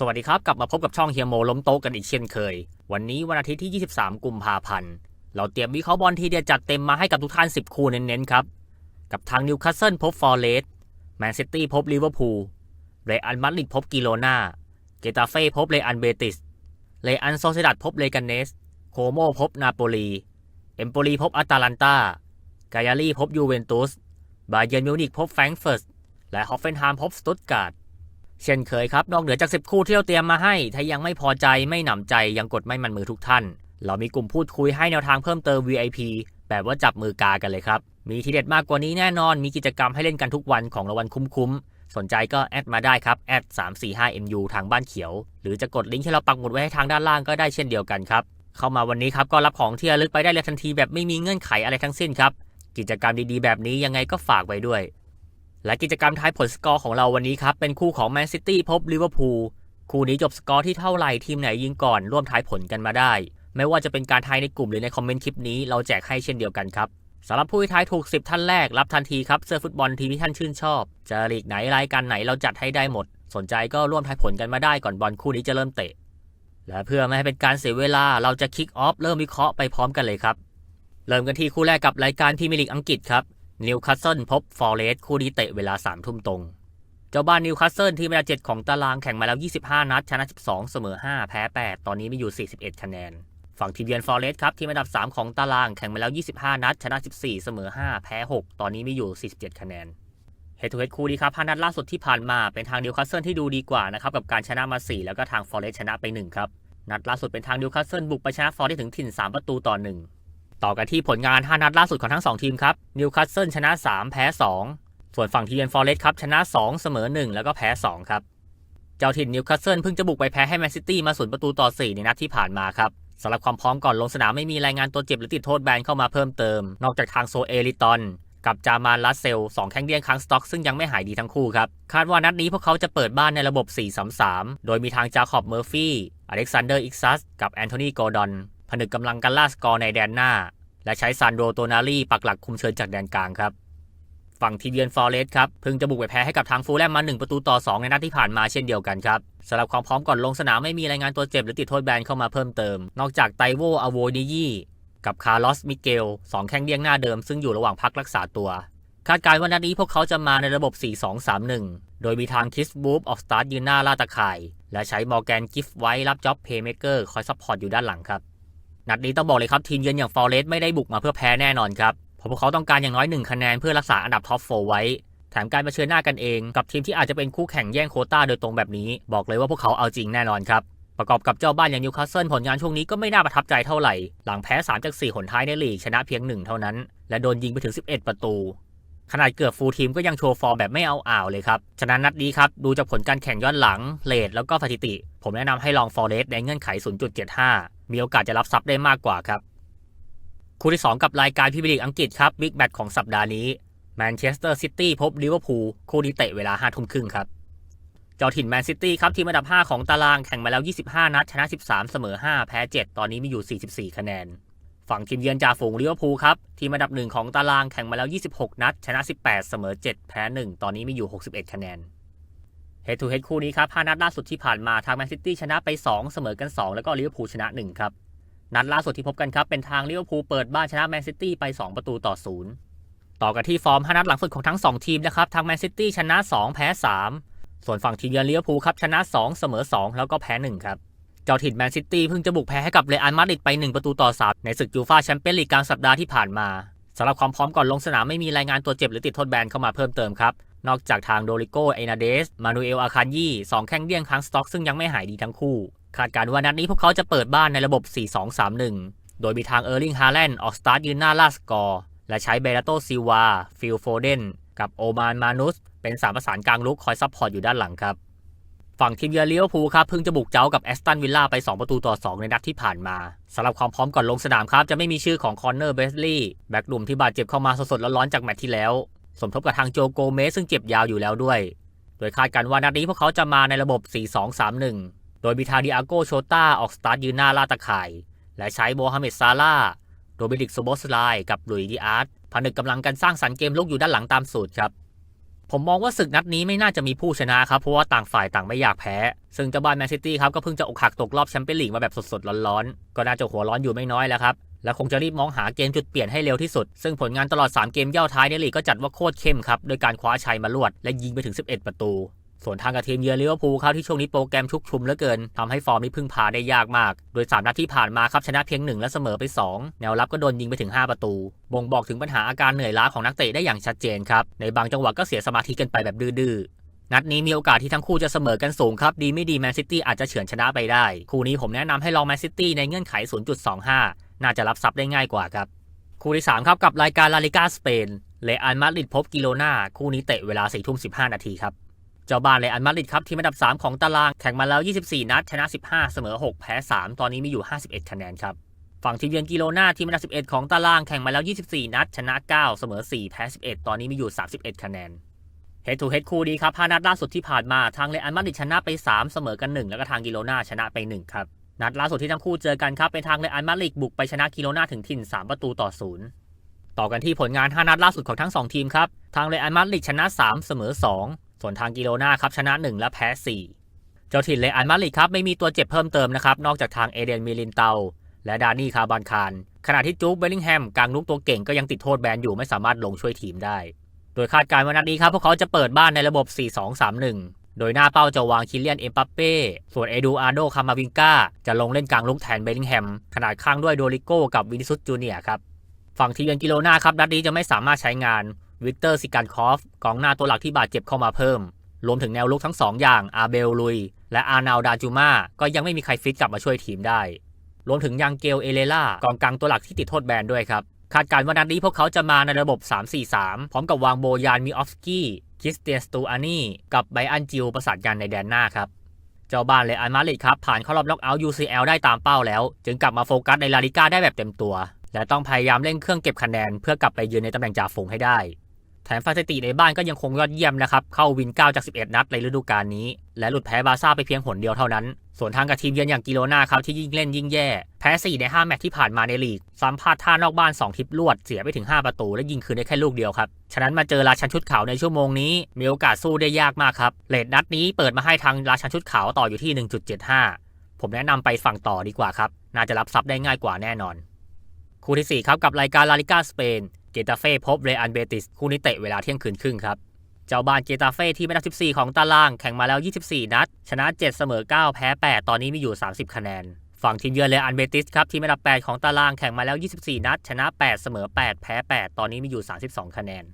สวัสดีครับ กลับมาพบกับช่องเฮียโมล้มโต๊ะกันอีกเช่นเคย วันนี้วันอาทิตย์ที่ 23 กุมภาพันธ์เราเตรียมวิเคราะห์บอลทีเดียวจัดเต็มมาให้กับทุกท่าน 10 คู่เน้นๆครับ กับทางนิวคาสเซิลพบฟอร์เรสต์แมนซิตี้พบลิเวอร์พูลเรอัลมาดริดพบกิโลนาเกตาเฟ่พบเรอัลเบติสเรอัลโซเซดัดพบเลกานเนส โคโมพบนาโปลีเอมโปลีพบอาตาลันตากายาลีพบยูเวนตุสบาเยร์นมิวนิกพบแฟรงก์เฟิร์ตและฮอฟเฟนไฮม์พบสตุตการ์ด เช่นเคยครับ นอกเหนือจาก 10 คู่ที่เราเตรียมมาให้ ถ้ายังไม่พอใจไม่หนำใจยังกดไม่มันมือทุกท่าน เรามีกลุ่มพูดคุยให้แนวทางเพิ่มเติม VIP แบบว่าจับมือกากันเลยครับ มีทีเด็ดมากกว่านี้แน่นอน มีกิจกรรมให้เล่นกันทุกวันของรางวัลคุ้มๆ สนใจก็แอดมาได้ครับแอด 345 MU ทางบ้านเขียว หรือจะกดลิงก์ที่เราปักหมุดไว้ให้ทางด้านล่างก็ได้เช่นเดียวกันครับ เข้ามาวันนี้ครับก็รับของที่ระลึกไปได้เลยทันทีแบบไม่มีเงื่อนไขอะไรทั้งสิ้นครับ กิจกรรมดีๆ แบบนี้ยังไงก็ฝากไว้ด้วย และกิจกรรมทายผลสกอร์ของเราวันนี้ครับ เป็นคู่ของแมนซิตี้พบลิเวอร์พูลคู่นี้จบสกอร์ที่เท่าไหร่ทีมไหนยิงก่อนร่วมทายผลกันมาได้ ไม่ว่าจะเป็นการทายในกลุ่มหรือในคอมเมนต์คลิปนี้เราแจกให้เช่นเดียวกันครับสำหรับผู้ที่ทายถูก 10 ท่านแรกรับทันทีครับเสื้อฟุตบอลทีมที่ท่านชื่นชอบจะลีกไหนรายการไหนเราจัดให้ได้หมด สนใจก็ร่วมทายผลกันมาได้ก่อนบอลคู่นี้จะเริ่มเตะ และเพื่อไม่ให้เป็นการเสียเวลาเราจะคิกออฟเริ่มวิเคราะห์ไปพร้อมกันเลยครับเริ่มกันที่คู่แรกกับรายการพรีเมียร์ลีกอังกฤษครับ นิวคาสเซิลพบฟอร์เรสคู่นี้เตะเวลา3ามทุ่มตรง เจ้าบ้านนิวคาสเซิลที่เวลา7ของตารางแข่งมาแล้ว 25 นัด ชนะ 12 เสมอ 5 แพ้ 8 ตอนนี้มีอยู่ 41 คะแนน ฝั่งทีมเยือนฟอร์เรสครับที่อันดับ 3 ของตารางแข่งมาแล้ว 25 นัด ชนะ 14 เสมอ 5 แพ้ 6 ตอนนี้มีอยู่ 47 คะแนนเฮดทูเฮดคู่นี้ครับพานัดล่าสุดที่ผ่านมาเป็นทางนิวคาสเซิลที่ดูดีกว่านะครับกับการชนะมา 4 แล้วก็ทางฟอร์เรสชนะไป1ครับนัดล่าสุดเป็นทางนิวคาสเซิลบุกไปชนะฟอร์เรสถึงถิ่น 3 ประตูต่อ1 ต่อกันที่ผลงาน 5 นัดล่าสุดของทั้ง 2 ทีมครับนิวคาสเซิลชนะ 3 แพ้ 2 ส่วนฝั่งทีมเยือนฟอร์เรสต์ครับชนะ 2 เสมอ 1 แล้วก็แพ้ 2 ครับ เจ้าถิ่นนิวคาสเซิลเพิ่งจะบุกไปแพ้ให้แมนซิตี้มาศูนย์ประตูต่อ 4 ในนัดที่ผ่านมาครับสำหรับความพร้อมก่อนลงสนามไม่มีรายงานตัวเจ็บหรือติดโทษแบนเข้ามาเพิ่มเติม นอกจากทางโซเอลิตอนกับจามานลัสเซลสองแข้งเดี้ยงค้างสต็อกซึ่งยังไม่หายดีทั้งคู่ครับ คาดว่านัดนี้พวกเขาจะเปิดบ้านในระบบ 4-3-3 โดยมีทางจาคอบเมอร์ฟี่ อเล็กซานเดอร์ อิกซัส กับแอนโทนี โกดอน ผนึกกำลังกันล่าสกอร์ในแดนหน้า และใช้ซานโดโตนาลีปักหลักคุมเชิญจากแดนกลางครับ ฝั่งทีเยือนฟอร์เรสต์ครับเพิ่งจะบุกไปแพ้ให้กับทางฟูลแลมมา 1 ประตูต่อ 2 ในนัดที่ผ่านมาเช่นเดียวกันครับสำหรับความพร้อมก่อนลงสนามไม่มีรายงานตัวเจ็บหรือติดโทษแบนเข้ามาเพิ่มเติม นอกจากไตโวอโวนิยีกับคาร์ลอสมิเกลสองแข้งเลี้ยงหน้าเดิมซึ่งอยู่ระหว่างพักรักษาตัว คาดการณ์ว่านัดนี้พวกเขาจะมาในระบบ 4-2-3-1 โดยมีทางคิสบูฟออกสตาร์ทยืนหน้าล่าตะข่าย และใช้มอร์แกนกิฟไว้รับจ็อบเพย์เมเกอร์คอยซัพพอร์ตอยู่ด้านหลังครับ นัดนี้ต้องบอกเลยครับทีมเยือนอย่างฟอร์เรสต์ไม่ได้บุกมาเพื่อแพ้แน่นอนครับเพราะพวกเขาต้องการอย่างน้อยหนึ่งคะแนนเพื่อรักษาอันดับท็อปโฟไว้แถมการเผชิญหน้ากันเองกับทีมที่อาจจะเป็นคู่แข่งแย่งโคต้าโดยตรงแบบนี้ บอกเลยว่าพวกเขาเอาจริงแน่นอนครับ ประกอบกับเจ้าบ้านอย่างนิวคาสเซิลผลงานช่วงนี้ก็ไม่น่าประทับใจเท่าไหร่ หลังแพ้ 3 จาก 4 หนท้ายในลีกชนะเพียง 1 เท่านั้น และโดนยิงไปถึง 11 ประตู ขนาดเกือบฟูลทีมก็ยังโชว์ฟอร์มแบบไม่เอาอ่าวเลยครับฉะนั้นนัดนี้ครับดูจากผลการแข่งย้อนหลังเลทแล้วก็สถิติ ผมแนะนำให้ลองฟอร์เรสในเงื่อนไข 0.75 มีโอกาสจะรับซับได้มากกว่าครับ คู่ที่ 2 กับรายการพรีเมียร์ลีกอังกฤษครับบิ๊กแมตช์ของสัปดาห์นี้แมนเชสเตอร์ซิตี้พบลิเวอร์พูลคู่นี้เตะเวลา5ทุ่มครึ่งครับ เจ้าถิ่นแมนซิตี้ครับทีมอันดับ 5 ของตารางแข่งมาแล้ว 25 นัด ชนะ 13 เสมอ 5 แพ้ 7 ตอนนี้มีอยู่ 44 คะแนน ฝั่งทีมเยือนจ่าฝูงลิเวอร์พูลครับทีมอันดับ 1 ของตารางแข่งมาแล้ว 26 นัด ชนะ 18 เสมอ 7 แพ้ 1 ตอนนี้มีอยู่ 61 คะแนน เฮดทูเฮดคู่นี้ครับ5นัดล่าสุดที่ผ่านมาทางแมนซิตี้ชนะไป 2 เสมอกัน 2 แล้วก็ลิเวอร์พูลชนะ 1 ครับ นัดล่าสุดที่พบกันครับ เป็นทางลิเวอร์พูลเปิดบ้านชนะแมนซิตี้ไป 2 ประตูต่อ 0 ต่อกันที่ฟอร์ม 5 นัดหลังสุดของทั้ง 2 ทีมนะครับ ทางแมนซิตี้ชนะ 2 แพ้ 3 ส่วนฝั่งทีมเยือนลิเวอร์พูลครับชนะ 2 เสมอ 2 แล้วก็แพ้ 1 ครับ เจ้าถิ่นแมนซิตี้เพิ่งจะบุกแพ้ให้กับเรอัลมาดริดไป 1 ประตูต่อ 3 ในศึกยูฟ่าแชมเปี้ยนลีกกลางสัปดาห์ที่ผ่านมาสำหรับความพร้อมก่อนลงสนามไม่มีรายงานตัวเจ็บหรือติดโทษแบนเข้ามาเพิ่มเติมครับ นอกจากทางโดริโกเอนาเดส มานูเอลอาคานยี่สองแข้งเดี้ยงค้างสต็อกซึ่งยังไม่หายดีทั้งคู่ คาดการณ์ว่านัดนี้พวกเขาจะเปิดบ้านในระบบ 4-2-3-1 โดยมีทางเออร์ลิงฮาแลนด์ออกสตาร์ทยืนหน้าลาสกอร์ และใช้เบรโตซิวา ฟิลโฟเดน กับโอมานมานุส เป็นสามประสานกลางลุกคอยซัพพอร์ตอยู่ด้านหลังครับ ฝั่งทีมเยือนลิเวอร์พูลครับเพิ่งจะบุกเจ้ากับแอสตันวิลล่าไป 2 ประตูต่อ 2 ในนัดที่ผ่านมาสำหรับความพร้อมก่อนลงสนามครับจะไม่มีชื่อของคอนเนอร์เบสลีย์แบ็กหนุ่มที่บาดเจ็บเข้ามาสดๆร้อนๆจากแมตช์ที่แล้ว สมทบกับทางโจโกเมสซึ่งเจ็บยาวอยู่แล้วด้วย โดยคาดกันว่านัดนี้พวกเขาจะมาในระบบ 4-2-3-1 โดยมีทาดิอาโกโชต้าออกสตาร์ทยืนหน้าลาตะข่าย และใช้โมฮัมเหม็ดซาร่าโรเบริกโซโบสไลกับหลุยดิอาร์ตผนึกกำลังกันสร้างสรรค์เกมลุกอยู่ด้านหลังตามสูตรครับผมมองว่าศึกนัดนี้ไม่น่าจะมีผู้ชนะครับเพราะว่าต่างฝ่ายต่างไม่อยากแพ้ ซึ่งเจ้าบ้านแมนซิตี้ครับก็เพิ่งจะอกหักตกรอบแชมเปี้ยนลีกมาแบบสดๆร้อนๆ ก็น่าจะหัวร้อนอยู่ไม่น้อยแล้วครับ และคงจะรีบมองหาเกมจุดเปลี่ยนให้เร็วที่สุด ซึ่งผลงานตลอด 3 เกมเย่าท้ายในลีกก็จัดว่าโคตรเข้มครับโดยการคว้าชัยมาลวดและยิงไปถึง 11 ประตูส่วนทางกับทีมเยือนลิเวอร์พูลครับที่ช่วงนี้โปรแกรมชุกชุมเหลือเกินทำให้ฟอร์มนี้พึ่งพาได้ยากมาก โดย 3 นัดที่ผ่านมาครับชนะเพียง 1 และเสมอไป 2 แนวรับก็โดนยิงไปถึง 5 ประตู บ่งบอกถึงปัญหาอาการเหนื่อยล้าของนักเตะได้อย่างชัดเจนครับ ในบางจังหวะก็เสียสมาธิกันไปแบบดื้อๆนัดนี้มีโอกาสที่ทั้งคู่จะเสมอกันสูงครับดีไม่ดีแมนซิตี้อาจจะเฉือนชนะไปได้ คู่นี้ผมแนะนำให้ลองแมนซิตี้ในเงื่อนไข 0.25 น่าจะรับซับได้ง่ายกว่าครับ คู่ที่ 3 ครับกับรายการลาลิกาสเปนเลอันมาดริดพบกิโลนาคู่นี้เตะเวลา4ทุ่ม15 นาทีครับเจ้าบ้านเลอันมาดริดครับทีมอันดับ 3 ของตารางแข่งมาแล้ว 24 นัดชนะ 15 เสมอ 6 แพ้ 3 ตอนนี้มีอยู่ 51 คะแนนครับฝั่งทีมเยือนกิโลนาทีมอันดับ 11 ของตารางแข่งมาแล้ว 24 นัด ชนะ 9 เสมอ 4 แพ้ 11 ตอนนี้มีอยู่ 31 คะแนน เฮดทูเฮดคู่ดีครับ5นัดล่าสุดที่ผ่านมา ทางเลอันมาดริดชนะไป 3 เสมอกัน 1 แล้วก็ทางกิโลนาชนะไป 1 ครับ นัดล่าสุดที่ทั้งคู่เจอกันครับ เป็นทางเลอันมาดริดบุกไปชนะกิโลนาถึงถิ่น 3 ประตูต่อ0ต่อกันที่ผลงาน 5 นัดล่าสุดของทั้ง 2 ทีมครับ ทางเลอันมาดริดชนะ 3 เสมอ 2 ส่วนทางกิโลนาครับชนะ 1 และแพ้ 4 เจ้าถิ่นเลอันมาดริดครับไม่มีตัวเจ็บเพิ่มเติมนะครับนอกจากทางเอเดนมิลินเตา และดานี่คาร์บานคารขณะที่จู๊บเบลลิงแฮมกลางลุกตัวเก่งก็ยังติดโทษแบนอยู่ไม่สามารถลงช่วยทีมได้ โดยคาดการณ์ว่านัดนี้ครับพวกเขาจะเปิดบ้านในระบบ 4-2-3-1 โดยหน้าเป้าจะวางคิเลียนเอ็มปัปเป้ ส่วนเอดูอาร์โดคามาวิงกาจะลงเล่นกลางลุกแทนเบลลิงแฮม ขนาดข้างด้วยโดริโก้กับวินิซุสจูเนียครับฝั่งทีมเยือนกิโลนาครับนัดนี้จะไม่สามารถใช้งานวิกเตอร์ซิกันคอฟกองหน้าตัวหลักที่บาดเจ็บเข้ามาเพิ่ม รวมถึงแนวลุกทั้งสองอย่างอาเบลลุย และอาร์นาวดาจูมาก็ยังไม่มีใครฟิตกลับมาช่วยทีมได้ รวมถึงยังเกลเอเลล่ากองกลางตัวหลักที่ติดโทษแบนด้วยครับคาดการณ์ว่านัดนี้พวกเขาจะมาในระบบ 3-4-3 พร้อมกับวางโบยานมิออฟสกี้ คริสเตียนสตูอานีกับไบอันจิลประสานกันในแดนหน้าครับ เจ้าบ้านเลยอันมาดริดครับ ผ่านเข้ารอบล็อกเอาท์ UCL ได้ตามเป้าแล้ว จึงกลับมาโฟกัสในลาลิก้าได้แบบเต็มตัว และต้องพยายามเล่นเครื่องเก็บคะแนนเพื่อกลับไปยืนในตำแหน่งจ่าฝูงให้ได้ แถมฟาสถิติในบ้านก็ยังคงยอดเยี่ยมนะครับ เข้าวิน 9 จาก 11 นัดในฤดูกาลนี้ และหลุดแพ้บาร์ซ่าไปเพียงหนเดียวเท่านั้น ส่วนทางกับทีมเยือนอย่างกิโลนาครับที่ยิ่งเล่นยิ่งแย่ แพ้ 4 ใน 5 แมตช์ที่ผ่านมาในลีก ซ้ำพลาดท่านอกบ้าน 2 ทิปลวด เสียไปถึง 5 ประตู และยิงคืนได้แค่ลูกเดียวครับ ฉะนั้นมาเจอราชันชุดขาวในชั่วโมงนี้ มีโอกาสสู้ได้ยากมากครับ เลดนัดนี้เปิดมาให้ทางราชันชุดขาวต่ออยู่ที่ 1.75 ผมแนะนำไปฝั่งต่อดีกว่าครับ น่าจะรับซับได้ง่ายกว่าแน่นอน คู่ที่4ครับกับรายการลาลิกาสเปนเกตาเฟ่พบเรอันเบติสคู่นี้เตะเวลาเที่ยงคืนครึ่งครับ เจ้าบ้านเกตาเฟ่ที่เป็นอันดับ14 ของตารางแข่งมาแล้ว 24 นัด ชนะ 7 เสมอ 9 แพ้ 8 ตอนนี้มีอยู่ 30 คะแนน ฝั่งทีมเยือนเรอันเบติสครับที่เป็นอันดับ8 ของตารางแข่งมาแล้ว 24 นัด ชนะ 8 เสมอ 8 แพ้ 8 ตอนนี้มีอยู่ 32 คะแนน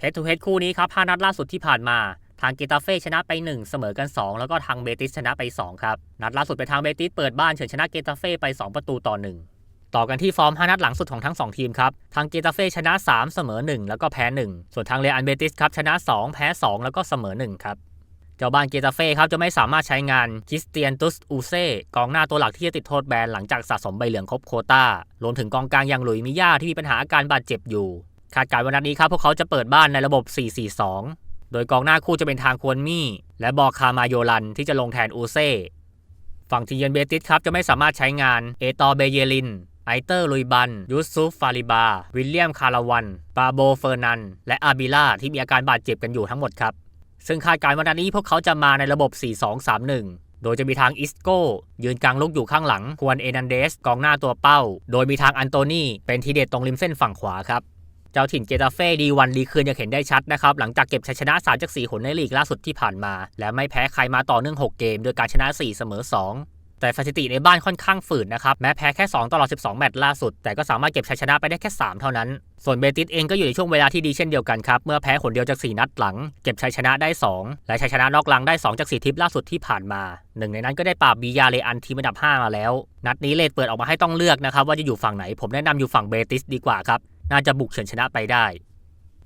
เฮดทูเฮดคู่นี้ครับ5นัดล่าสุดที่ผ่านมาทางเกตาเฟ่ชนะไป 1 เสมอกัน 2 แล้วก็ทางเบติสชนะไป 2 ครับ นัดล่าสุดไปทางเบติสเปิดบ้านเฉือนชนะเกตาเฟ่ไป 2 ประตูต่อ 1 ต่อกันที่ฟอร์ม 5 นัดหลังสุดของทั้ง 2 ทีมครับ ทางเกตาเฟ่ชนะ 3 เสมอ 1 แล้วก็แพ้ 1 ส่วนทางเรอันเบติสครับชนะ 2 แพ้ 2 แล้วก็เสมอ 1 ครับ เจ้าบ้านเกตาเฟ่ครับจะไม่สามารถใช้งานคริสเตียนตุสอูเซ่กองหน้าตัวหลักที่จะติดโทษแบนหลังจากสะสมใบเหลืองครบโคตารวมถึงกองกลางอย่างหลุยมิย่าที่มีปัญหาอาการบาดเจ็บอยู่ คาดการณ์วันนัดนี้ครับพวกเขาจะเปิดบ้านในระบบ 4-4-2 โดยกองหน้าคู่จะเป็นทางควอนมี่และบอคามาโยลันที่จะลงแทนอูเซ่ฝั่งทีมเยือนเบติสครับจะไม่สามารถใช้งานเอตอเบเยลิน ไอเตอร์ลุยบัน ยูซุฟฟาริบา วิลเลียมคาราวันปาโบเฟอร์นัน และอาบิล่าที่มีอาการบาดเจ็บกันอยู่ทั้งหมดครับ ซึ่งคาดการณ์วันนี้พวกเขาจะมาในระบบ 4-2-3-1 โดยจะมีทางอิสโก้ ยืนกลางลุกอยู่ข้างหลัง ควนเอนันเดสกองหน้าตัวเป้า โดยมีทางอันโตนีเป็นทีเด็ดตรงริมเส้นฝั่งขวาครับเจ้าถิ่นเกตาเฟ่ดีวันดีคืนยังเห็นได้ชัดนะครับ หลังจากเก็บชัยชนะ 3 จาก 4 หนในลีกล่าสุดที่ผ่านมา และไม่แพ้ใครมาต่อเนื่อง 6 เกม โดยการชนะ 4 เสมอ 2 แต่สถิติในบ้านค่อนข้างฝืดนะครับ แม้แพ้แค่ 2 ตลอด 12 แมตช์ล่าสุด แต่ก็สามารถเก็บชัยชนะไปได้แค่ 3 เท่านั้น ส่วนเบติสเองก็อยู่ในช่วงเวลาที่ดีเช่นเดียวกันครับ เมื่อแพ้หนเดียวจาก 4 นัดหลัง เก็บชัยชนะได้ 2 และชัยชนะนอกหลังได้ 2 จาก 4 ทิปล่าสุดที่ผ่านมา หนึ่งในนั้นก็ได้ปราบบียาเลอันทีมอันดับ 5 มาแล้ว นัดนี้เลดเปิดออกมาให้ต้องเลือกนะครับว่าจะอยู่ฝั่งไหน ผมแนะนำอยู่ฝั่งเบติสดีกว่าครับ น่าจะบุกเฉือนชนะไปได้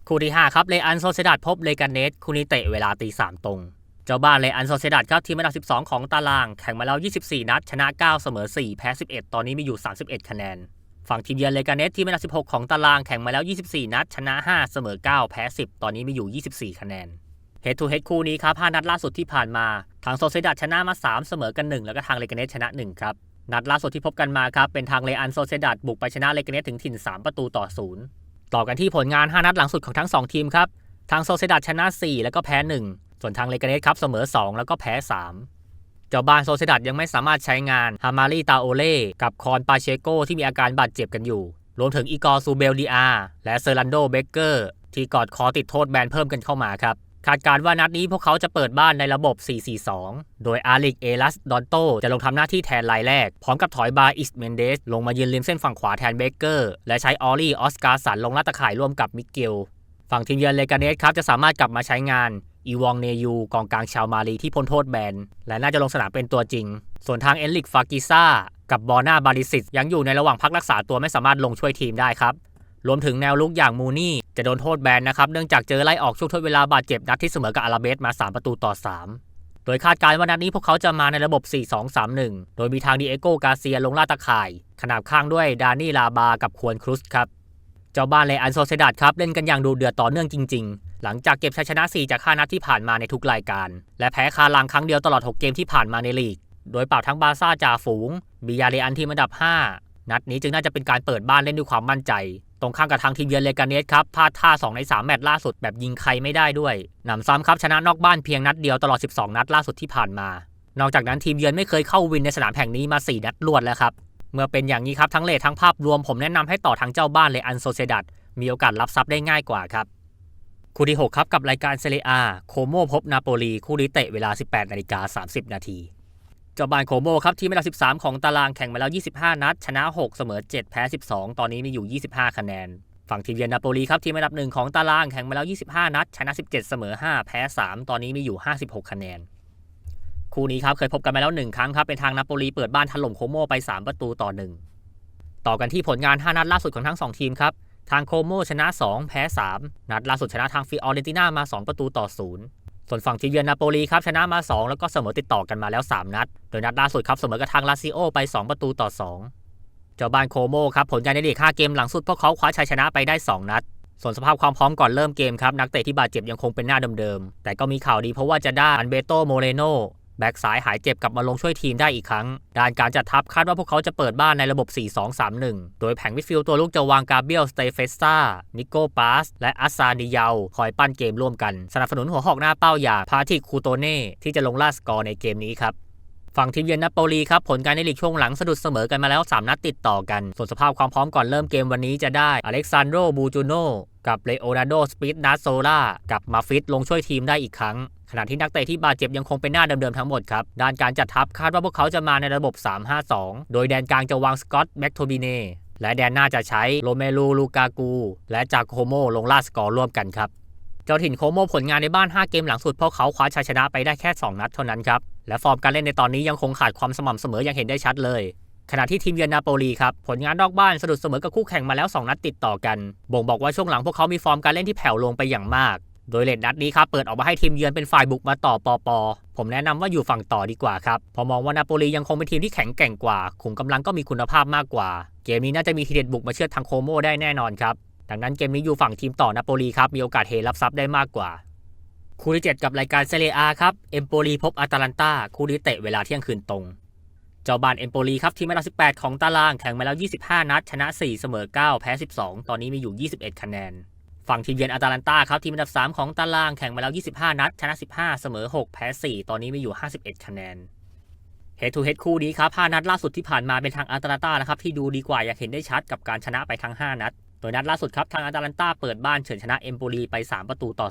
คู่ที่5ครับเลอันโซเซดัดพบเลกาเนสคู่นี้เตะเวลาตีสามตรง เจ้าบ้านเลอันโซเซดัดครับทีมอันดับ 12 ของตาราง แข่งมาแล้ว 24 นัด ชนะ 9 เสมอ 4 แพ้ 11 ตอนนี้มีอยู่ 31 คะแนน ฝั่งทีมเยือนเลกาเนสทีมอันดับ 16 ของตารางแข่งมาแล้ว 24 นัด ชนะ 5 เสมอ 9 แพ้ 10 ตอนนี้มีอยู่ 24 คะแนนเฮดทูเฮดคู่นี้ครับ5นัดล่าสุดที่ผ่านมา ทางโซเซดัดชนะมา 3 เสมอกัน 1 แล้วก็ทางเลกาเนสชนะ 1 ครับ นัดล่าสุดที่พบกันมาครับเป็นทางเลอันโซเซดัดบุกไปชนะเลกาเนสถึงถิ่น 3 ประตูต่อ 0 ต่อกันที่ผลงาน 5 นัดหลังสุดของทั้ง 2 ทีมครับทางโซเซดัดชนะ 4 แล้วก็แพ้ 1 ส่วนทางเลกาเนสครับเสมอ 2 แล้วก็แพ้ 3 เจ้าบ้านโซเซดัดยังไม่สามารถใช้งานฮามารีตาโอเล่กับคอนปาเชโกที่มีอาการบาดเจ็บกันอยู่ รวมถึงอีกอร์ซูเบลดีอาและเซอร์ลันโดเบเกอร์ที่กอดคอติดโทษแบนเพิ่มกันเข้ามาครับคาดการณ์ว่านัดนี้พวกเขาจะเปิดบ้านในระบบ 4-4-2 โดยอาริกเอลัส ดอนโต จะลงทำหน้าที่แทนรายแรก พร้อมกับถอยบาอิสเมนเดส ลงมายืนริมเส้นฝั่งขวาแทนเบเกอร์ และใช้ออลลี่ ออสการ์สันลงลาดตะข่ายร่วมกับมิเกล ฝั่งทีมเยือนเลกาเนสครับจะสามารถกลับมาใช้งาน อีวองเนยูกองกลางชาวมาลีที่พ้นโทษแบน และน่าจะลงสนามเป็นตัวจริง ส่วนทางเอนลิกฟากิซ่ากับบอร์นาบาริสิตยังอยู่ในระหว่างพักรักษาตัวไม่สามารถลงช่วยทีมได้ครับ รวมถึงแนวลุกอย่างมูนี่ จะโดนโทษแบนนะครับเนื่องจากเจอไล่ออกช่วงทดเวลาบาดเจ็บนัดที่เสมอกับอาราเบสมา 3 ประตูต่อ3โดยคาดการณ์ว่านัดนี้พวกเขาจะมาในระบบ 4-2-3-1 โดยมีทางดีเอโกกาเซียลงล่าตะข่าย ขนาบข้างด้วยดานี่ลาบากับควนครุสครับ เจ้าบ้านเลอันโซเซดัดครับ เล่นกันอย่างดูเดือดต่อเนื่องจริง หลังจากเก็บชัยชนะ 4 จาก 5 นัดที่ผ่านมาในทุกรายการ และแพ้คาลังครั้งเดียวตลอด 6 เกมที่ผ่านมาในลีก โดยเป่าทั้งบาซ่าจ่าฝูงบิยาเรอันทีมอันดับ 5 นัดนี้จึงน่าจะเป็นการเปิดบ้านเล่นด้วยความมั่นใจ ตรงข้ามกับทางทีมเยือนเลกาเนสครับพลาดท่า 2 ใน 3 แมตช์ล่าสุดแบบยิงใครไม่ได้ด้วยหนำซ้ำครับชนะนอกบ้านเพียงนัดเดียวตลอด 12 นัดล่าสุดที่ผ่านมา นอกจากนั้นทีมเยือนไม่เคยเข้าวินในสนามแห่งนี้มา 4 นัดรวดแล้วครับเมื่อเป็นอย่างนี้ครับทั้งเลททั้งภาพรวมผมแนะนำให้ต่อทางเจ้าบ้านเลอันโซเซดัดมีโอกาสรับทรัพย์ได้ง่ายกว่าครับ คู่ที่ 6 ครับกับรายการเซเรียอาโคโมพบนาโปลี คู่นี้เตะเวลา 18นาฬิกา30 นาทีเจ้าบ้านโคโมครับ ทีมอันดับ 13 ของตารางแข่งมาแล้ว 25 นัด ชนะ 6 เสมอ 7 แพ้ 12 ตอนนี้มีอยู่ 25 คะแนน ฝั่งทีมเยือนนาโปลีครับ ทีมอันดับหนึ่งของตารางแข่งมาแล้ว 25 นัด ชนะ 17 เสมอ 5 แพ้ 3 ตอนนี้มีอยู่ 56 คะแนน คู่นี้ครับเคยพบกันมาแล้ว 1 ครั้งครับเป็นทางนาโปลีเปิดบ้านถล่มโคโมไป 3 ประตูต่อ 1 ต่อกันที่ผลงาน 5 นัดล่าสุดของทั้ง 2 ทีมครับ ทางโคโมชนะ 2 แพ้ 3 นัดล่าสุดชนะทางฟิออเรนติน่ามา 2 ประตูต่อ 0 ส่วนฝั่งทีมเยือนนาโปลีครับชนะมา 2 แล้วก็เสมอติดต่อกันมาแล้ว 3 นัด โดยนัดล่าสุดครับเสมอกับทางลาซิโอไป 2 ประตูต่อ 2 เจ้าบ้านโคโมครับผลการในลีก5เกมหลังสุดพวกเขาคว้าชัยชนะไปได้ 2 นัด ส่วนสภาพความพร้อมก่อนเริ่มเกมครับนักเตะที่บาดเจ็บยังคงเป็นหน้าเดิมๆแต่ก็มีข่าวดีเพราะว่าจะได้อันเบโตโมเรโน แบ็กซ้ายหายเจ็บกลับมาลงช่วยทีมได้อีกครั้ง ด้านการจัดทัพคาดว่าพวกเขาจะเปิดบ้านในระบบ 4-2-3-1 โดยแผงมิดฟิลตัวลูกจะวางกาเบียลสเตเฟสตานิโกปาส และอัสซาดิยาวคอยปั้นเกมร่วมกัน สนับสนุนหัวหอกหน้าเป้าอย่างพาทิคูโตเน่ที่จะลงล่าสกอร์ในเกมนี้ครับฝั่งทีมเยือนนาโปลีครับ ผลการในลีกช่วงหลังสะดุดเสมอกันมาแล้ว 3 นัดติดต่อกัน ส่วนสภาพความพร้อมก่อนเริ่มเกมวันนี้จะได้อเล็กซานโดบูจูโนกับเลโอนาร์โดสปิดนาโซล่ากับมาฟิตลงช่วยทีมได้อีกครั้ง ขณะที่นักเตะที่บาดเจ็บยังคงเป็นหน้าเดิมๆทั้งหมดครับ ด้านการจัดทัพคาดว่าพวกเขาจะมาในระบบ 3-5-2 โดยแดนกลางจะวางสกอตแม็กโทบิเน่และแดนหน้าจะใช้โรเมลูลูกากู และจากโคโมลงล่าสกอร์ร่วมกันครับ เจ้าถิ่นโคโมผลงานในบ้าน 5 เกมหลังสุดพวกเขาคว้าชัยชนะไปได้แค่ 2 นัดเท่านั้นครับ และฟอร์มการเล่นในตอนนี้ยังคงขาดความสม่ำเสมออย่างเห็นได้ชัดเลย ขณะที่ทีมเยือนนาโปลีครับ ผลงานนอกบ้านสะดุดเสมอกับคู่แข่งมาแล้ว 2 นัดติดต่อกัน บ่งบอกว่าช่วงหลังพวกเขามีฟอร์มการเล่นที่แผ่วลงไปอย่างมาก โดยเลดนัดนี้ครับเปิดออกมาให้ทีมเยือนเป็นฝ่ายบุกมาต่อปอปอผมแนะนำว่าอยู่ฝั่งต่อดีกว่าครับเพอมองว่านาโปลียังคงเป็นทีมที่แข็งแกร่งกว่าขุมกำลังก็มีคุณภาพมากกว่า เกมนี้น่าจะมีทีเด็ดบุกมาเชือดทางโคโมได้แน่นอนครับดังนั้นเกมนี้อยู่ฝั่งทีมต่อนาโปลีครับมีโอกาสเฮรับทรัพย์ได้มากกว่าคู่ที่7กับรายการเซเรียอาครับเอมโปลีพบอาตาลันตาคู่นี้เตะเวลาเที่ยงคืนตรง เจ้าบ้านเอมโปลีครับทีมอันดับ18 ของตารางแข่งมาแล้ว 25 นัดชนะ 4 เสมอ 9 แพ้ 12 ตอนนี้มีอยู่ 21 คะแนน ฝั่งทีมเยือนอาตาลันตาครับทีมอันดับ 3 ของตารางแข่งมาแล้ว 25 นัด ชนะ 15 เสมอ 6 แพ้ 4 ตอนนี้มีอยู่ 51 คะแนนเฮดทูเฮดคู่นี้ครับ5นัดล่าสุดที่ผ่านมาเป็นทางอาตาลันตานะครับที่ดูดีกว่าอยากเห็นได้ชัดกับการชนะไปทั้ง 5 นัด โดยนัดล่าสุดครับทางอาตาลันตาเปิดบ้านเฉือนชนะเอมโปลีไป 3 ประตูต่อ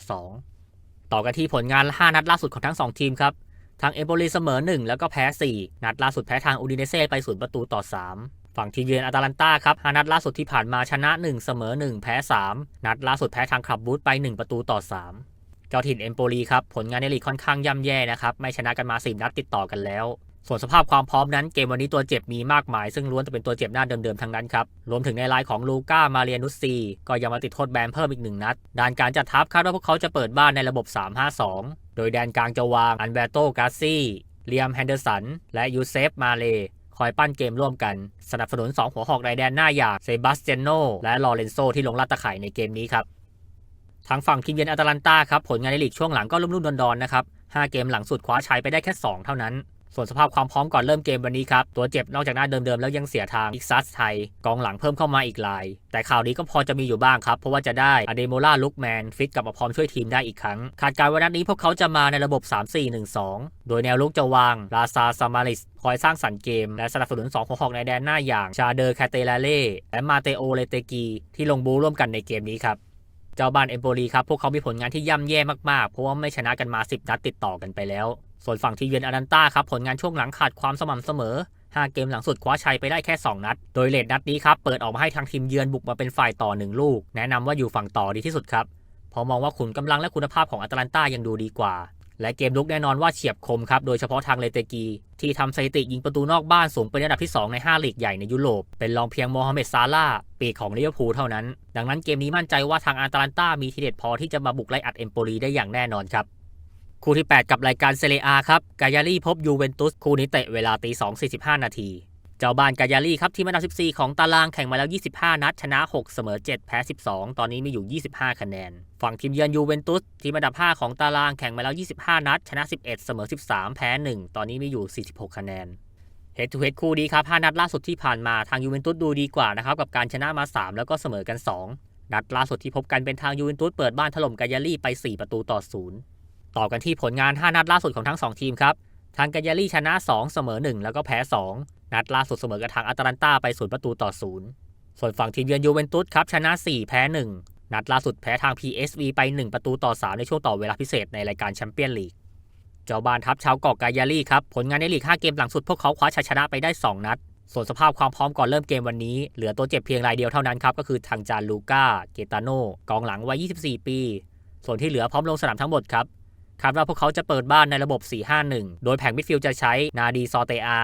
2 ต่อกันที่ผลงาน 5 นัดล่าสุดของทั้ง 2 ทีมครับทางเอมโปลีเสมอ 1 แล้วก็แพ้ 4 นัดล่าสุดแพ้ทางอูดิเนเซ่ไป0ประตูต่อ 3 ฝั่งทีมเยือนอาตาลันตาครับ5นัดล่าสุดที่ผ่านมาชนะ 1 เสมอ 1 แพ้ 3 นัดล่าสุดแพ้ทางคลับบูธไป 1 ประตูต่อ 3 เจ้าถิ่นเอมโปลีครับ ผลงานในลีกค่อนข้างย่ำแย่นะครับ ไม่ชนะกันมา4นัดติดต่อกันแล้ว ส่วนสภาพความพร้อมนั้นเกมวันนี้ตัวเจ็บมีมากมาย ซึ่งล้วนจะเป็นตัวเจ็บหน้าเดิมๆทั้งนั้นครับ รวมถึงในรายของลูก้ามาเรียนุสซีก็ยังมาติดโทษแบนเพิ่มอีกหนึ่งนัดด้านการจัดทัพคาดว่าพวกเขาจะเปิดบ้านในระบบ 3-5-2 โดยแดนกลางจะวางอันเบโตกาซี่เลียมแฮนเดอร์สัน และยูเซฟ มาเล คอยปั้นเกมร่วมกัน สนับสนุน 2 หัวหอกรายแดนหน้าอย่างเซบาสเตียโนและลอเรนโซที่ลงลัดตะข่ายในเกมนี้ครับทางฝั่งทีมเยือนอาตาลันตาครับผลงานในลีกช่วงหลังก็ลุ่มๆดอนๆนะครับ5เกมหลังสุดคว้าชัยไปได้แค่ 2 เท่านั้น ส่วนสภาพความพร้อมก่อนเริ่มเกมวันนี้ครับ ตัวเจ็บนอกจากหน้าเดิมๆ แล้วยังเสียทางอิกซัสไทย กองหลังเพิ่มเข้ามาอีกราย แต่ข่าวนี้ก็พอจะมีอยู่บ้างครับ เพราะว่าจะได้อเดโมล่าลุกแมนฟิตกลับมาพร้อมช่วยทีมได้อีกครั้ง คาดการณ์ว่านัดนี้พวกเขาจะมาในระบบ 3-4-1-2 โดยแนวลุกจะวางลาซาซามาริสคอยสร้างสรรค์เกม และสนับสนุน2ของหอกในแดนหน้าอย่างชาเดอร์คาเตลาเล่และมาเตโอเลเตกีที่ลงบูร่วมกันในเกมนี้ครับเจ้าบ้านเอมโปลีครับ พวกเขามีผลงานที่ย่ำแย่มาก ๆ เพราะว่าไม่ชนะกันมา 10 นัดติดต่อกันไปแล้ว ส่วนฝั่งทีเยือนอารันต้าครับผลงานช่วงหลังขาดความสม่ำเสมอ 5 เกมหลังสุดคว้าชัยไปได้แค่ 2 นัด โดยเลดนัดนี้ครับเปิดออกมาให้ทางทีมเยือนบุกมาเป็นฝ่ายต่อ 1 ลูก แนะนำว่าอยู่ฝั่งต่อดีที่สุดครับเพราะมองว่าขุนกำลังและคุณภาพของอาตแลนต้ายังดูดีกว่า และเกมลุกแน่นอนว่าเฉียบคมครับโดยเฉพาะทางเลเตกี ที่ทำสถิติยิงประตูนอกบ้านสูงเป็นอันดับที่ 2 ใน 5 ลีกใหญ่ในยุโรปเป็นรองเพียงโมฮัมเหม็ดซาลาปีกของลิเวอร์พูลเท่านั้น ดังนั้นเกมนี้มั่นใจว่าทางอาตแลนต้ามีทีเด็ดพอที่จะมาบุกไล่อัดเอมโปลีได้อย่างแน่นอนครับ คู่ที่ 8 กับรายการเซเรียครับ กายาลีพบยูเวนตุสคู่นี้เตะเวลาตี2 45 นาที เจ้าบ้านกายาลีครับ ทีมอันดับ 14 ของตารางแข่งมาแล้ว 25 นัด ชนะ 6 เสมอ 7 แพ้ 12 ตอนนี้มีอยู่ 25 คะแนน ฝั่งทีมเยือนยูเวนตุสทีมอันดับ 5 ของตารางแข่งมาแล้ว 25 นัด ชนะ 11 เสมอ 13 แพ้ 1 ตอนนี้มีอยู่ 46 คะแนนเฮดทูเฮดคู่นี้ครับ5นัดล่าสุดที่ผ่านมาทางยูเวนตุสดูดีกว่านะครับกับการชนะมา 3 แล้วก็เสมอกัน 2 นัดล่าสุดที่พบกันเป็นทางยูเวนตุสเปิดบ้านถล่มกายาลีไป 4 ประตูต่อ 0 ต่อกันที่ผลงาน 5 นัดล่าสุดของทั้ง 2 ทีมครับ ทางกายาลีชนะ 2 เสมอ 1 แล้วก็แพ้ 2 นัดล่าสุดเสมอกับทางอัตแลนตาไป0ประตูต่อ 0 ส่วนฝั่งทีมเยือนยูเวนตุสครับชนะ 4 แพ้ 1 นัดล่าสุดแพ้ทาง PSV ไป 1 ประตูต่อ 3 ในช่วงต่อเวลาพิเศษในรายการแชมเปี้ยนลีก เจ้าบ้านทัพชาวเกาะกายาลีครับผลงานในลีก 5 เกมหลังสุดพวกเขาคว้าชัยชนะไปได้ 2 นัด ส่วนสภาพความพร้อมก่อนเริ่มเกมวันนี้เหลือตัวเจ็บเพียงรายเดียวเท่านั้นครับก็คือทางจานลูก้า เกตาโนกองหลังวัย 24 ปี ส่วนที่เหลือพร้อมลงสนามทั้งหมดครับ คาดว่าพวกเขาจะเปิดบ้านในระบบ 4-5-1 โดยแผงมิดฟิลด์จะใช้นาดีซอเตอา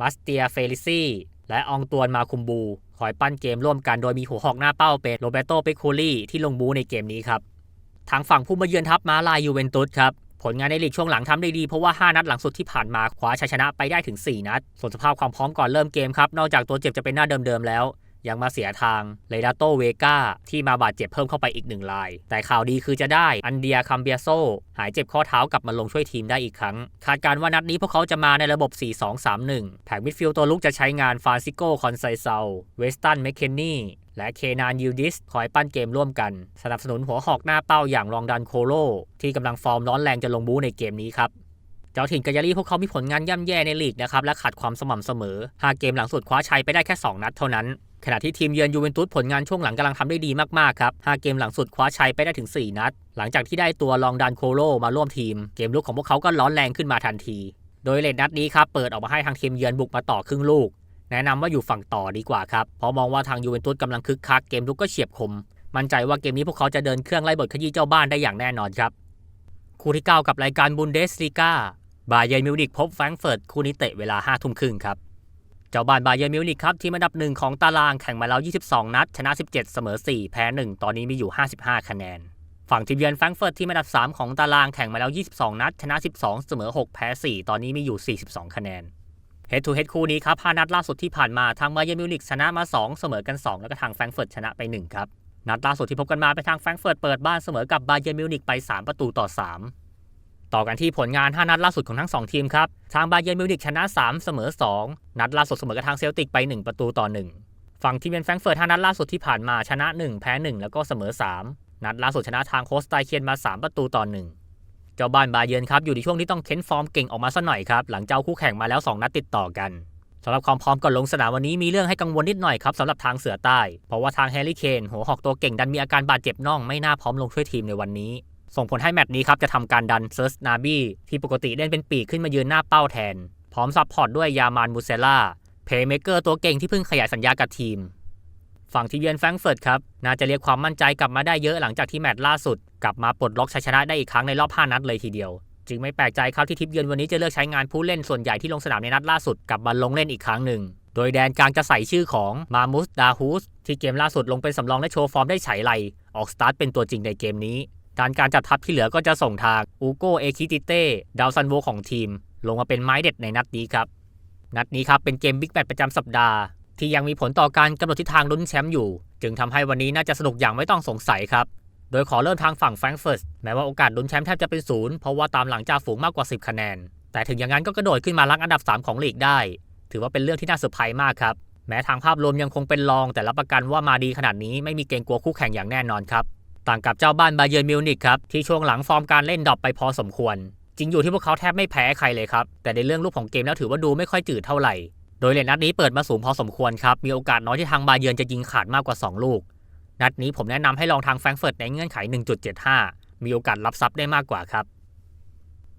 มัสเตียเฟลิซี่และอองตวนมาคุมบูคอยปั้นเกมร่วมกันโดยมีหัวหอกหน้าเป้าเป็นโรเบโตเปโคลี่ที่ลงบูในเกมนี้ครับ ทางฝั่งผู้มาเยือนทัพม้าลายยูเวนตุสครับ ผลงานในลีกช่วงหลังทำได้ดีเพราะว่า 5 นัดหลังสุดที่ผ่านมาคว้าชัยชนะไปได้ถึง 4 นัด ส่วนสภาพความพร้อมก่อนเริ่มเกมครับ นอกจากตัวเจ็บจะเป็นหน้าเดิมๆแล้ว ยังมาเสียทางเลดาโตเวกาที่มาบาดเจ็บเพิ่มเข้าไปอีกหนึ่งราย แต่ข่าวดีคือจะได้อันเดียคัมเบียโซ หายเจ็บข้อเท้ากลับมาลงช่วยทีมได้อีกครั้ง คาดการณ์ว่านัดนี้พวกเขาจะมาในระบบ 4-2-3-1 แผงมิดฟิลด์ตัวลุกจะใช้งานฟานซิโกคอนไซเซาเวสตันแมคเคนนีและเคนานยูดิสคอยปั้นเกมร่วมกัน สนับสนุนหัวหอกหน้าเป้าอย่างรองดันโคโล ที่กำลังฟอร์มร้อนแรงจะลงบู๊ในเกมนี้ครับเจ้าถิ่นกายาลีพวกเขามีผลงานย่ำแย่ในลีกนะครับและขาดความสม่ำเสมอ5เกมหลังสุดคว้าชัยไปได้แค่ 2 นัดเท่านั้น ขณะที่ทีมเยือนยูเวนตุสผลงานช่วงหลังกำลังทำได้ดีมาก ๆ ครับ 5 เกมหลังสุดคว้าชัยไปได้ถึง 4 นัด หลังจากที่ได้ตัวลองดันโคโลมาร่วมทีม เกมลุกของพวกเขาก็ร้อนแรงขึ้นมาทันที โดยเลดนัดนี้ครับเปิดออกมาให้ทางทีมเยือนบุกมาต่อครึ่งลูก แนะนำว่าอยู่ฝั่งต่อดีกว่าครับ เพราะมองว่าทางยูเวนตุสกำลังคึกคักเกมลุกก็เฉียบคม มั่นใจว่าเกมนี้พวกเขาจะเดินเครื่องไล่บทขยี้เจ้าบ้านได้อย่างแน่นอนครับ คู่ที่ 9 กับรายการบุนเดสลีกาบาเยร์นมิวนิกพบแฟรงก์เฟิร์ตคู่นี้เตะเวลา5ทุ่มครึ่งครับ เจ้าบ้านบาเยอร์มิวนิกครับทีมอันดับหนึ่งของตารางแข่งมาแล้ว 22 นัด ชนะ 17 เสมอ 4 แพ้ 1 ตอนนี้มีอยู่ 55 คะแนน ฝั่งทีมเยือนแฟรงเฟิร์ตทีมอันดับ 3 ของตารางแข่งมาแล้ว 22 นัด ชนะ 12 เสมอ 6 แพ้ 4 ตอนนี้มีอยู่ 42 คะแนนเฮดทูเฮดคู่นี้ครับ5นัดล่าสุดที่ผ่านมาทางบาเยอร์มิวนิกชนะมา 2 เสมอกัน 2 แล้วก็ทางแฟรงเฟิร์ตชนะไป 1 ครับนัดล่าสุดที่พบกันมาไปทางแฟรงเฟิร์ตเปิดบ้านเสมอกับบาเยอร์มิวนิกไป 3 ประตูต่อ 3 ต่อกันที่ผลงาน 5 นัดล่าสุดของทั้ง 2 ทีมครับ ทางบาเยร์นมิวนิกชนะ 3 เสมอ 2 นัดล่าสุดเสมอกับทางเซลติกไป 1 ประตูต่อ 1 ฝั่งทีมเยือนแฟรงก์เฟิร์ต5นัดล่าสุดที่ผ่านมาชนะ 1 แพ้ 1 แล้วก็เสมอ 3 นัดล่าสุดชนะทางโคสไตเคียนมา 3 ประตูต่อ 1 เจ้าบ้านบาเยิร์นครับอยู่ในช่วงที่ต้องเค้นฟอร์มเก่งออกมาสักหน่อยครับหลังเจ้าคู่แข่งมาแล้ว 2 นัดติดต่อกันสำหรับความพร้อมก่อนลงสนามวันนี้มีเรื่องให้กังวลนิดหน่อยครับสำหรับทางเสือใต้เพราะว่าทางแฮร์รี่เคนหัวหอกตัวเก่งดันมีอาการบาดเจ็บน่องไม่น่าพร้อมลงช่วยทีมในวันนี้ ส่งผลให้แมตช์นี้ครับจะทำการดันเซิร์สนาบีที่ปกติเล่นเป็นปีกขึ้นมายืนหน้าเป้าแทน พร้อมซับพอร์ตด้วยยามานมูเซล่าเพย์เมเกอร์ตัวเก่งที่เพิ่งขยายสัญญากับทีม ฝั่งที่เยือนแฟรงเฟิร์ตครับ น่าจะเรียกความมั่นใจกลับมาได้เยอะหลังจากที่แมตช์ล่าสุด กลับมาปลดล็อกชัยชนะได้อีกครั้งในรอบ 5 นัดเลยทีเดียว จึงไม่แปลกใจครับที่ทิพเยือนวันนี้จะเลือกใช้งานผู้เล่นส่วนใหญ่ที่ลงสนามในนัดล่าสุดกลับมาลงเล่นอีกครั้งหนึ่งโดยแดนกลางจะใส่ชื่อของมามุสดาฮูสที่เกมล่าสุดลงเป็นสำรองและโชว์ฟอร์มได้ไฉไลออกสตาร์ทเป็นตัวจริงในเกมนี้ การการจัดทัพที่เหลือก็จะส่งทางอูโกเอคิติเต้ดาวซันโวของทีม ลงมาเป็นไม้เด็ดในนัดนี้ครับ นัดนี้ครับเป็นเกมบิ๊กแมตช์ประจำสัปดาห์ ที่ยังมีผลต่อการกำหนดทิศทางลุ้นแชมป์อยู่ จึงทำให้วันนี้น่าจะสนุกอย่างไม่ต้องสงสัยครับ โดยขอเริ่มทางฝั่งแฟรงก์เฟิร์ตแม้ว่าโอกาสลุ้นแชมป์แทบจะเป็นศูนย์เพราะว่าตามหลังจ่าฝูงมากกว่า 10 คะแนน แต่ถึงอย่างนั้นก็กระโดดขึ้นมาลักอันดับ 3 ของลีกได้ ถือว่าเป็นเรื่องที่น่าเซอร์ไพรส์มากครับแม้ทางภาพรวมยังคงเป็นรอง แต่รับประกันว่ามาดีขนาดนี้ไม่มีเกรงกลัวคู่แข่งอย่างแน่นอนครับ ต่างกับเจ้าบ้านบาเยิร์นมิวนิกครับที่ช่วงหลังฟอร์มการเล่นดรอปไปพอสมควร จริงอยู่ที่พวกเขาแทบไม่แพ้ใครเลยครับ แต่ในเรื่องรูปของเกมแล้วถือว่าดูไม่ค่อยจืดเท่าไหร่ โดยเลนนัดนี้เปิดมาสูงพอสมควรครับมีโอกาสน้อยที่ทางบาเยิร์นจะยิงขาดมากกว่า 2 ลูก นัดนี้ผมแนะนำให้ลองทางแฟรงเฟิร์ตในเงื่อนไข 1.75 มีโอกาสรับซับได้มากกว่าครับ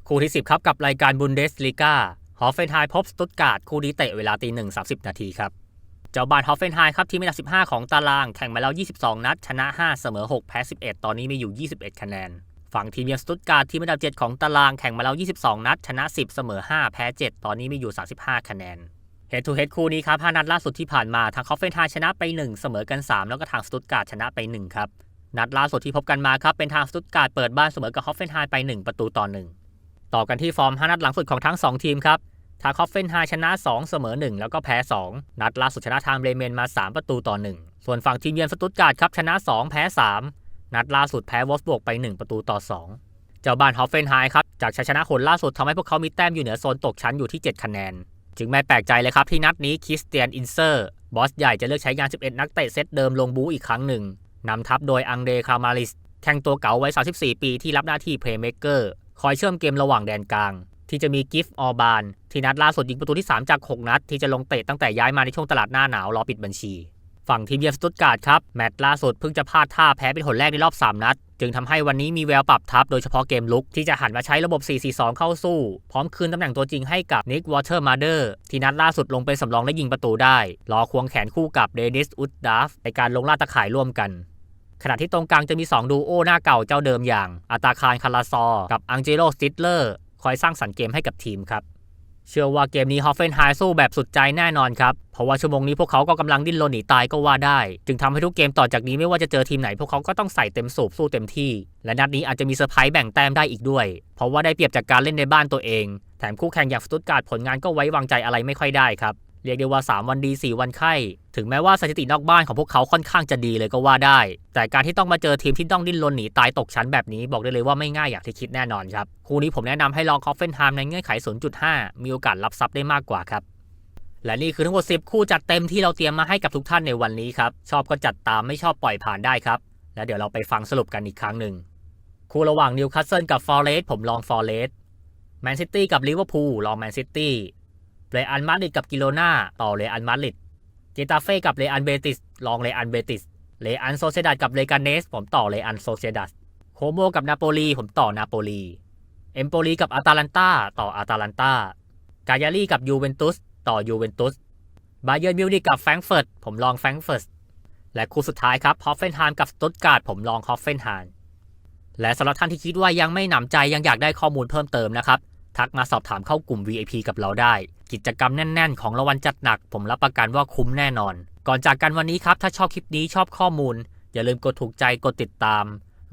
คู่ที่ 10 ครับกับรายการบุนเดสลีกาฮอฟเฟนไฮพบสตุตการ์ดคู่นี้เตะเวลาตีหนึ่งสานาทีครับ เจ้าบ้านฮอฟเฟนไฮครับทีมอันดับ 15 ของตารางแข่งมาแล้ว 22 นัด ชนะ 5 เสมอ 6 แพ้ 11 ตอนนี้มีอยู่ 21 คะแนน ฝั่งทีมเยือนสตุตการ์ดทีมอันดับ 7 ของตารางแข่งมาแล้ว 22 นัด ชนะ 10 เสมอ 5 แพ้ 7 ตอนนี้มีอยู่ 35 คะแนน Head to Head คู่นี้ครับ 5 นัดล่าสุดที่ผ่านมาทางฮอฟเฟนไฮชนะไป 1 เสมอกัน 3 แล้วก็ทางสตุตการ์ดชนะไป 1 ครับ นัดล่าสุดที่พบกันมาครับเป็นทางสตุตการ์ดเปิดบ้านเสมอกับฮอฟเฟนไฮไป 1 ประตูต่อ 1 ต่อกันที่ฟอร์ม 5 นัดหลังสุดของทั้ง 2 ทีมครับ ทางฮอฟเฟนไฮชนะ 2 เสมอ 1 แล้วก็แพ้ 2 นัดล่าสุดชนะทางเบรเมนมา 3 ประตูต่อ 1 ส่วนฝั่งทีมเยือนสตุตการ์ดครับชนะ 2 แพ้ 3 นัดล่าสุดแพ้วอลฟบวกไป 1 ประตูต่อ 2 เจ้าบ้านฮอฟเฟนไฮครับจากชัยชนะหนล่าสุดทำให้พวกเขามีแต้มอยู่เหนือโซนตกชั้นอยู่ที่ 7 คะแนน จึงไม่แปลกใจเลยครับที่นัดนี้คริสเตียนอินเซอร์บอสใหญ่จะเลือกใช้งาน 11 นักเตะเซตเดิมลงบูอีกครั้งหนึ่งนำทัพโดยอังเดคามาริสแข่งตัวเก๋าวัย34 ปีที่รับหน้าที่เพลย์เม k เกอร์คอยเชื่อมเกมระหว่างแดนกลาง ที่จะมีกิฟต์ออบาน ที่นัดล่าสุดยิงประตูที่ 3 จาก 6 นัด ที่จะลงเตะตั้งแต่ย้ายมาในช่วงตลาดหน้าหนาวรอปิดบัญชี ฝั่งทีมเยือนสตุตการ์ดครับ แมตช์ล่าสุดเพิ่งจะพลาดท่าแพ้เป็นหนแรกในรอบ 3 นัด จึงทำให้วันนี้มีแววปรับทับโดยเฉพาะเกมลุก ที่จะหันมาใช้ระบบ 4-4-2 เข้าสู้ พร้อมคืนตำแหน่งตัวจริงให้กับนิกวอเตอร์มาเดอร์ที่นัดล่าสุดลงเป็นสำรองและยิงประตูได้รอควงแขนคู่กับเดนิสอุดดาฟในการลงล่าตะข่ายร่วมกันขณะที่ตรงกลางจะมี 2 ดูโอหน้าเก่าเจ้าเดิมอย่างอาตาคารคาราซอ กับอังเจโลสติตเลอร์ คอยสร้างสรรค์เกมให้กับทีมครับ เชื่อว่าเกมนี้ฮอฟเฟนไฮสู้แบบสุดใจแน่นอนครับ เพราะว่าชั่วโมงนี้พวกเขาก็กำลังดิ้นรนหนีตายก็ว่าได้ จึงทำให้ทุกเกมต่อจากนี้ไม่ว่าจะเจอทีมไหน พวกเขาก็ต้องใส่เต็มสูบสู้เต็มที่ และนัดนี้อาจจะมีเซอร์ไพรส์แบ่งแต้มได้อีกด้วย เพราะว่าได้เปรียบจากการเล่นในบ้านตัวเอง แถมคู่แข่งอย่างสตุตการ์ดผลงานก็ไว้วางใจอะไรไม่ค่อยได้ครับ เรียกได้ว่า 3 วันดี 4 วันไข้ ถึงแม้ว่าสถิตินอกบ้านของพวกเขาค่อนข้างจะดีเลยก็ว่าได้ แต่การที่ต้องมาเจอทีมที่ต้องดิ้นรนหนีตายตกชั้นแบบนี้บอกได้เลยว่าไม่ง่ายอย่างที่คิดแน่นอนครับ คู่นี้ผมแนะนำให้ลองคอฟเฟนไทม์ในเงื่อนไข 0.5 มีโอกาสรับซับได้มากกว่าครับ และนี่คือทั้งหมด 10 คู่จัดเต็มที่เราเตรียมมาให้กับทุกท่านในวันนี้ครับ ชอบก็จัดตามไม่ชอบปล่อยผ่านได้ครับ แล้วเดี๋ยวเราไปฟังสรุปกันอีกครั้งหนึ่ง คู่ระหว่างนิวคาสเซิลกับฟอร์เรสผมลองฟอร์เรสแมนซิตี้กับลิเวอร์พูลลองแมนซิตี้ เรอัลมาดริดกับกิโลนาต่อเรอัลมาดริดเจตาเฟ่กับเรอัลเบติสลองเรอัลเบติสเรอัลโซเซดัดกับเลกาเนส ผมต่อเรอัลโซเซดัสโคโมกับนาโปลีผมต่อนาโปลีเอมโปลีกับอาตาลันตาต่ออาตาลันตากายาลีกับยูเวนตุสต่อยูเวนตุสบาเยิร์มิวนิกกับแฟรงเฟิร์ตผมลองแฟรงเฟิร์ตและคู่สุดท้ายครับฮอฟเฟนไฮม์กับสตุตการ์ดผมลองฮอฟเฟนไฮม์และสำหรับท่านที่คิดว่ายังไม่หนำใจยังอยากได้ข้อมูลเพิ่มเติมนะครับ ทักมาสอบถามเข้ากลุ่ม VIP กับเราได้ กิจกรรมแน่น ๆ ของรางวัลจัดหนัก ผมรับประกันว่าคุ้มแน่นอน ก่อนจากกันวันนี้ครับ ถ้าชอบคลิปนี้ชอบข้อมูล อย่าลืมกดถูกใจกดติดตาม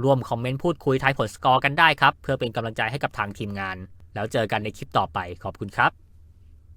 ร่วมคอมเมนต์พูดคุยทายผลสกอร์กันได้ครับ เพื่อเป็นกำลังใจให้กับทางทีมงาน แล้วเจอกันในคลิปต่อไปขอบคุณครับ